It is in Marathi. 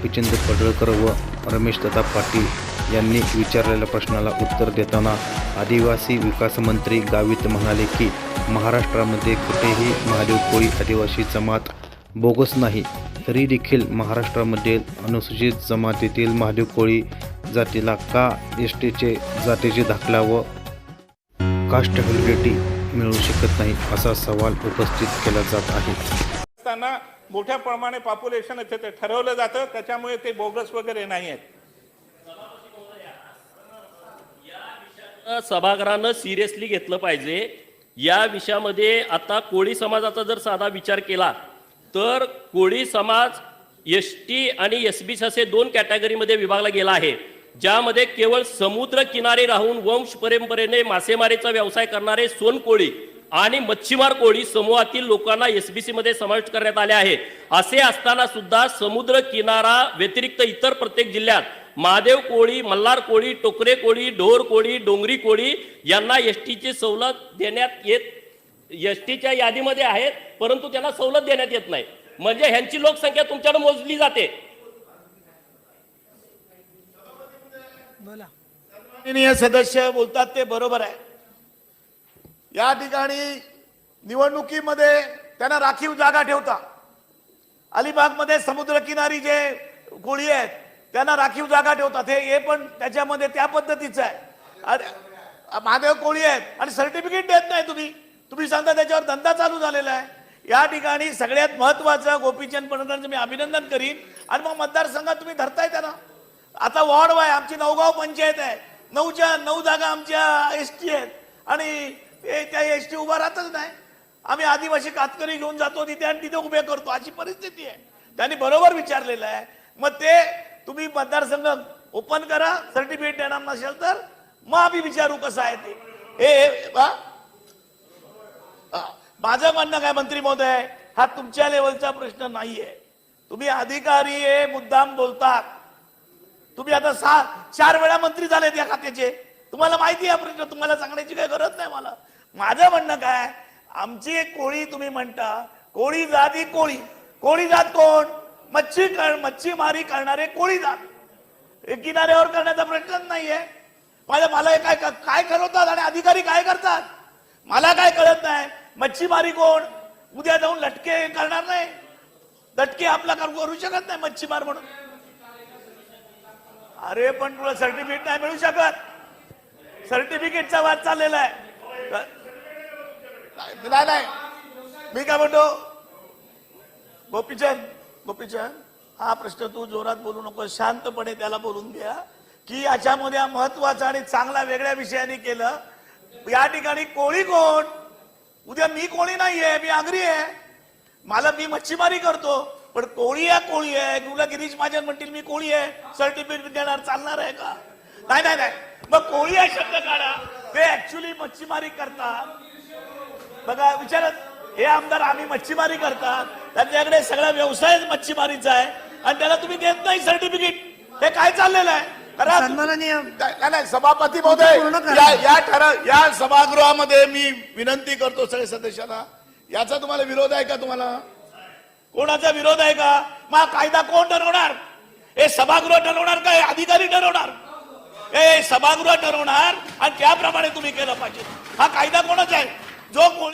गोपीचंद पडळकर व रमेश दत्ता पाटील यांनी विचारलेल्या प्रश्नाला उत्तर देताना आदिवासी विकास मंत्री गावित म्हणाले की महाराष्ट्रामध्ये कुठेही महादेव कोळी आदिवासी जमात बोगस नाही तरी देखील महाराष्ट्रामध्ये अनुसूचित जमातीतील महादेव कोळी जातीला का एस टीचे जातीचे दाखला व कास्ट हॅबिलिटी मिळू शकत नाही? असा सवाल उपस्थित केला जात आहे. मोठ्या प्रमाणे पॉप्युलेशन येथे ते ठरवलं जातं. त्याच्यामुळे ते बोगस वगैरे नाही आहेत सभागृहानं सिरियसली घेतलं पाहिजे. या विषयामध्ये आता कोळी समाजाचा जर साधा विचार केला तर कोळी समाज एस टी आणि एस बी असे दोन कॅटेगरीमध्ये विभागला गेला आहे. ज्यामध्ये केवळ समुद्र किनारी राहून वंश परंपरेने मासेमारीचा व्यवसाय करणारे सोनकोळी आणि मच्छीमार कोळी समूहातील लोकांना एसबीसी मध्ये समाविष्ट करण्यात आले आहे. असे असताना सुद्धा समुद्र किनारा व्यतिरिक्त इतर प्रत्येक जिल्ह्यात महादेव कोळी मल्हार कोळी टोकरे कोळी ढोर कोळी डोंगरी कोळी यांना एस टीची सवलत देण्यात येत एस टीच्या यादीमध्ये आहेत परंतु त्यांना सवलत देण्यात येत नाही. म्हणजे ह्यांची लोकसंख्या तुमच्याकडे मोजली जाते. माननीय सदस्य बोलतात ते बरोबर आहे. या ठिकाणी निवडणुकीमध्ये त्यांना राखीव जागा ठेवता. अलिबागमध्ये समुद्रकिनारी जे कोळी आहेत त्यांना राखीव जागा ठेवतात. हे हे पण त्याच्यामध्ये त्या पद्धतीचं आहे. अरे महादेव कोळी आहेत आणि सर्टिफिकेट देत नाही तुम्ही. तुम्ही सांगता त्याच्यावर धंदा चालू झालेला आहे. या ठिकाणी सगळ्यात महत्वाचं गोपीचंद पडळकरांचं मी अभिनंदन करीन. आणि मग मतदारसंघात तुम्ही धरताय त्यांना. आता वॉर्ड वाय आमची नवगाव पंचायत आहे. नऊच्या नऊ जागा आमच्या एस टी आहेत. आणि ते त्या एस टी उभा राहतच नाही. आम्ही आदिवासी कातकरी घेऊन जातो तिथे आणि तिथे उभे करतो. अशी परिस्थिती आहे. त्यांनी बरोबर विचारलेलं आहे. मग ते तुम्ही मतदारसंघ ओपन करा सर्टिफिकेट देणार नसेल तर मग आम्ही विचारू कसं आहे ते. हे बा. माझं म्हणणं काय मंत्री महोदय हा तुमच्या लेवलचा प्रश्न नाहीये. तुम्ही अधिकारी हे मुद्दाम बोलतात. तुम्ही आता सहा चार वेळा मंत्री झालेत या खात्याचे. तुम्हाला माहिती आहे प्रश्न? तुम्हाला सांगण्याची काही गरज नाही मला. माझं म्हणणं काय? आमची एक कोळी तुम्ही म्हणता कोळी जात ही कोळी. कोळी जात कोण? मच्छी कर मच्छीमारी करणारे कोळी जात. किनाऱ्यावर करण्याचा प्रश्नच नाहीये. माझ्या मला काय काय ठरवतात आणि अधिकारी काय करतात? मला काय कळत नाही. मच्छीमारी कोण? उद्या जाऊन लटके करणार नाही. लटके आपला काम करू शकत नाही मच्छीमार म्हणून. अरे पण तुला सर्टिफिकेट नाही मिळू शकत. सर्टिफिकेटचा वाद चाललेला आहे. नाही नाही मी काय म्हणतो? गोपीचंद गोपीचंद हा प्रश्न तू जोरात बोलू नको शांतपणे त्याला बोलून घ्या. की याच्यामध्ये हा महत्त्वाचा आणि चांगला वेगळ्या विषयाने केलं. या ठिकाणी कोळी कोण? उद्या मी कोळी नाहीये मी आगरी आहे. मला मी मच्छीमारी करतो. पण कोळी आहे कोळी आहे. तुला गिरीश महाजन म्हणतील मी कोळी आहे. सर्टिफिकेट देणार चालणार आहे का? नाही नाही नाही. मग कोळी आहे शब्द काढा. ते ऍक्च्युली मच्छीमारी करतात. बघा विचारत हे आमदार आम्ही मच्छीमारी करतात. त्यांच्याकडे सगळा व्यवसायच मच्छीमारीचा आहे. आणि त्याला तुम्ही देत नाही सर्टिफिकेट हे काय चाललेलं आहे? नाही नाही, सभापती महोदय. या या ठराव या सभागृहामध्ये मी विनंती करतो सगळे सदस्यांना. याचा तुम्हाला विरोध आहे का तुम्हाला? कोणाचा विरोध आहे का? मग कायदा कोण ठरवणार? हे सभागृह ठरवणार का? हे अधिकारी ठरवणार? हे सभागृह ठरवणार आणि त्याप्रमाणे तुम्ही केलं पाहिजे. हा कायदा कोणाचा आहे? जो कोण